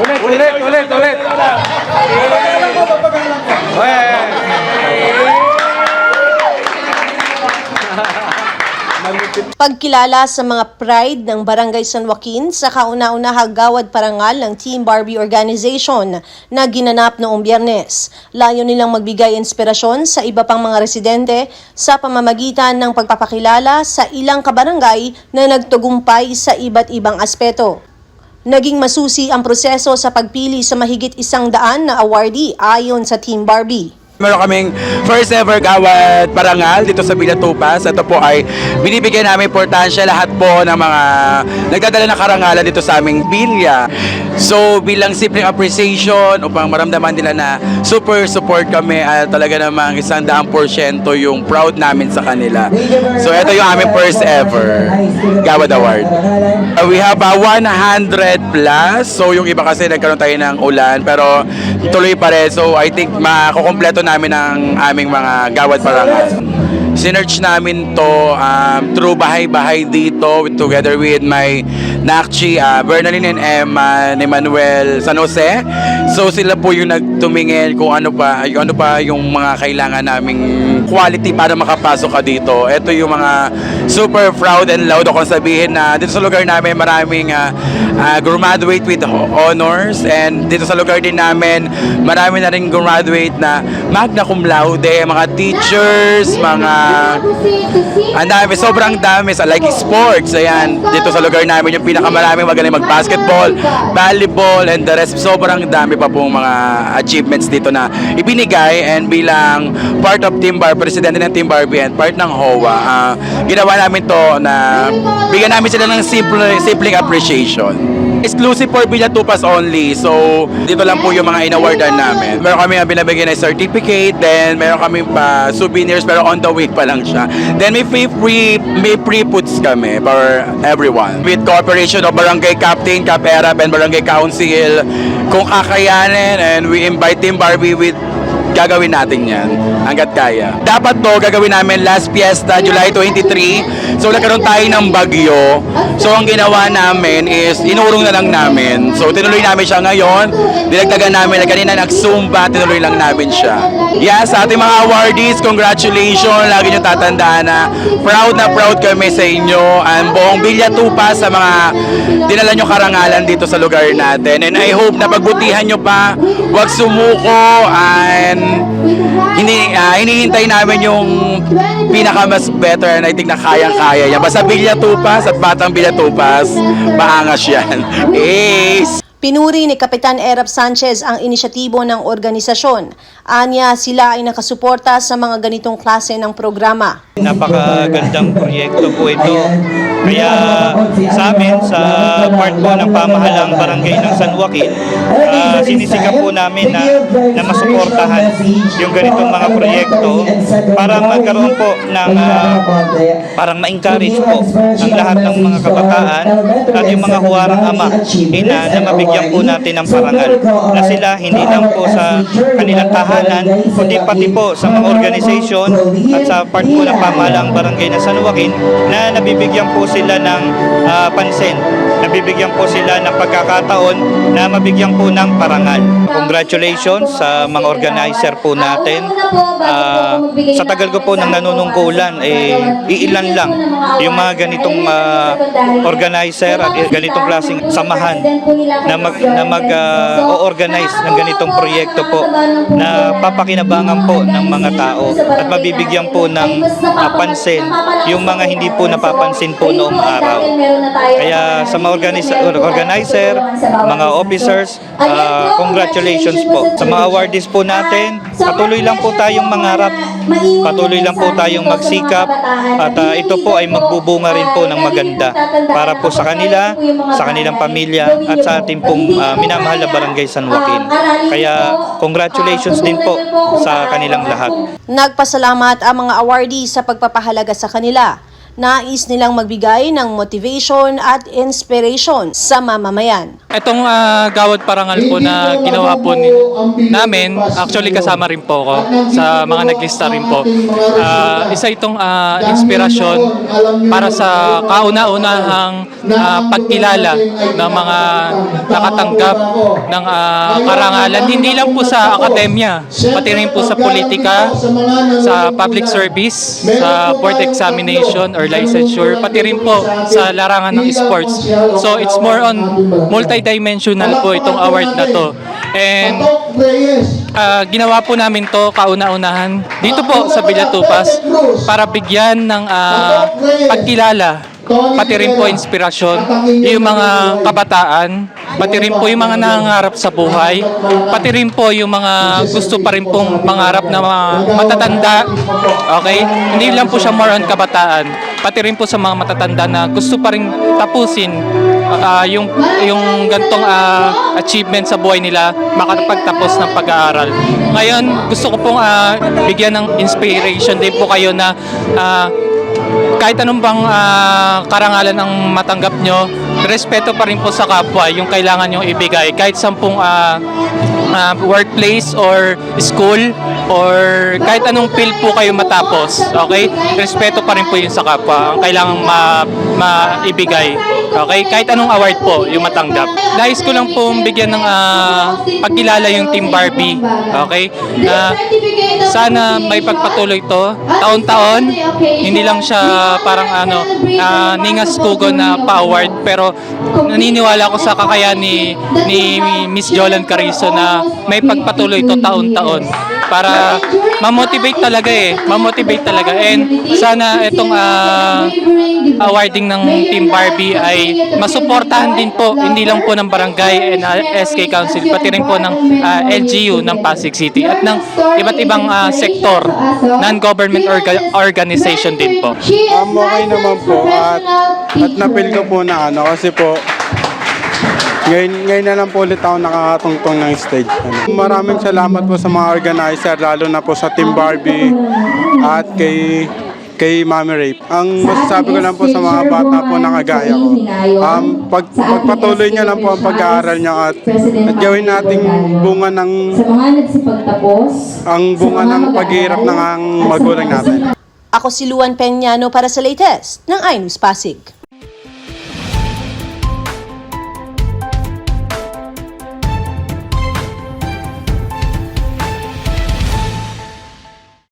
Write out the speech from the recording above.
Ulit, ulit, ulit, ulit. Pagkilala sa mga pride ng Barangay San Joaquin sa kauna-unahang gawad parangal ng Team Barbie Organization na ginanap noong biyernes. Layo nilang magbigay inspirasyon sa iba pang mga residente sa pamamagitan ng pagpapakilala sa ilang kabarangay na nagtugumpay sa iba't ibang aspeto. Naging masusi ang proseso sa pagpili sa mahigit isang daan na awardee ayon sa Team Barbie. Meron kaming first ever gawad parangal dito sa Villa Tupas. Ito po ay binibigyan namin importansya lahat po ng mga nagdadala ng karangalan dito sa aming bilya. So bilang simpleng appreciation upang maramdaman nila na super support kami at talaga namang isang daang porsyento yung proud namin sa kanila. So ito yung aming first ever Gawad Award. Uh, we have a 100 plus. So yung iba kasi nagkaroon tayo ng ulan pero tuloy pa rin. So I think makukompleto namin ang aming mga gawad parangal. Sinerch namin to um, through bahay-bahay dito together with my Nakchi, uh, Bernalyn and Emma, ni Manuel San Jose. So sila po yung nagtumingin kung ano pa, yung ano pa yung mga kailangan naming quality para makapasok ka dito. Ito yung mga super proud and loud ako sabihin na dito sa lugar namin maraming uh, uh, graduate with ho- honors and dito sa lugar din namin marami na rin graduate na magna cum laude, mga teachers, mga ang dami, sobrang dami sa like sports. Ayan, dito sa lugar namin yung pinakamaraming magaling mag-basketball, volleyball, and the rest. Sobrang dami pa pong mga achievements dito na ibinigay and bilang part of Team Bar, presidente ng Team Barbie and part ng HOA, ah, ginawa namin to na bigyan namin sila ng simple, simpleng appreciation. Exclusive for Villa Tupas only. So, dito lang po yung mga inawardan namin. Meron kami ang binabigyan ng certificate, then meron kami pa souvenirs pero on the way pa lang siya. Then may free, free may free foods kami for everyone. With cooperation of Barangay Captain, Cap Erap, and Barangay Council, kung kakayanin and we invite Team Barbie with gagawin natin yan hanggat kaya. Dapat to gagawin namin last fiesta, July 23. So nagkaroon tayo ng bagyo. So ang ginawa namin is inurong na lang namin. So tinuloy namin siya ngayon. Dinagdagan namin. Kanina nag-zumba, tinuloy lang namin siya. Yes, sa ating mga awardees, congratulations. Lagi nyo tatandaan na proud na proud kami sa inyo. Ang buong Bilya Tupa sa mga dinala nyo karangalan dito sa lugar natin. And I hope na pagbutihan nyo pa, huwag sumuko and hindi ah, hinihintay namin yung pinaka mas better and I think na kayang-kaya yan. Basta Bilya Tupas at Batang Bilya Tupas, maangas yan. Ace! Pinuri ni Kapitan Erap Sanchez ang inisyatibo ng organisasyon. Anya sila ay nakasuporta sa mga ganitong klase ng programa. Napakagandang proyekto po ito. Kaya sa amin, sa part po ng pamahalang barangay ng San Joaquin, ah, sinisikap po namin na, na masuportahan yung ganitong mga proyekto para magkaroon po ng ah, parang ma-encourage po ang lahat ng mga kabataan at yung mga huwarang ama, ina na mabigyan po natin ng parangal na sila hindi lang po sa kanilang tahanan kundi pati po sa mga organisasyon at sa part po ng pamahalang barangay ng San na nabibigyan po sila ng ah, pansin nabibigyan po sila ng pagkakataon na mabigyan po ng parangal. Congratulations sa mga organizer po natin. Ah, sa tagal ko po ng nanunungkulan eh iilan lang yung mga ganitong ah, organizer at ganitong klaseng samahan na mag na mag ah, o-organize ng ganitong proyekto po na papakinabangan po ng mga tao at mabibigyan po ng pansin yung mga hindi po napapansin po noong araw. Kaya sa mga organizer, mga officers, ah, congratulations po. Sa mga awardees po natin, patuloy lang po tayong mangarap, patuloy lang po tayong magsikap at ah, ito po ay magbubunga rin po ng maganda para po sa kanila, sa kanilang pamilya at sa ating pong ah, minamahal na barangay San Joaquin. Kaya congratulations din po sa kanilang lahat. Nagpasalamat ang mga awardee sa pagpapahalaga sa kanila. Nais nilang magbigay ng motivation at inspiration sa mamamayan. Itong ah, gawad parangal po na ginawa po ni, namin, actually kasama rin po ako sa mga naglista rin po. Ah, isa itong ah, inspirasyon para sa kauna-unahang ah, pagkilala ng mga nakatanggap ng ah, karangalan. Hindi lang po sa akademya, pati rin po sa politika, sa public service, sa board examination or licensure, pati rin po sa larangan ng sports. So it's more on multidimensional po itong award na to. And ah, ginawa po namin to kauna-unahan dito po sa Villatupas para bigyan ng ah, pagkilala pati rin po inspirasyon yung mga kabataan pati rin po yung mga nangangarap sa buhay pati rin po yung mga gusto pa rin pong mangarap na mga matatanda okay hindi lang po siya more on kabataan pati rin po sa mga matatanda na gusto pa rin tapusin ah, yung yung gantong ah, achievement sa buhay nila makapagtapos ng pag-aaral. Ngayon, gusto ko pong ah, bigyan ng inspiration din po kayo na ah, kahit anong bang ah, karangalan ang matanggap nyo, respeto pa rin po sa kapwa yung kailangan nyo ibigay. Kahit sampung ah, ah, workplace or school or kahit anong field po kayo matapos, okay? Respeto pa rin po yun sa kapwa. Ang kailangan ma, maibigay. Okay? Kahit anong award po yung matanggap. Nais ko lang po bigyan ng ah, pagkilala yung Team Barbie. Okay? Na sana may pagpatuloy to taon-taon. Hindi lang siya parang ano, ah, ningas kugo na pa-award pero naniniwala ako sa kakayahan ni ni Miss Jolan Carizo na may pagpatuloy to taon-taon para ma-motivate talaga eh, ma-motivate talaga and sana itong ah, awarding ng Team Barbie ay masuportahan din po hindi lang po ng barangay and ah, SK Council pati rin po ng ah, LGU ng Pasig City at ng iba't ibang ah, sektor non-government orga- organization din po. Um, okay naman po at, at napil ko po na ano kasi po ngayon, ngayon na lang po ulit ako nakakatungtong ng stage. Ano. Maraming salamat po sa mga organizer lalo na po sa Team Barbie at kay kay Mami Rape. Ang masasabi ko lang po sa mga bata po na kagaya ko, um, pag, pagpatuloy niyo lang po ang pag-aaral niyo at, at gawin nating bunga ng ang bunga ng paghihirap ng ang magulang natin. Ako si Luan Peñano para sa latest ng iNews Pasig.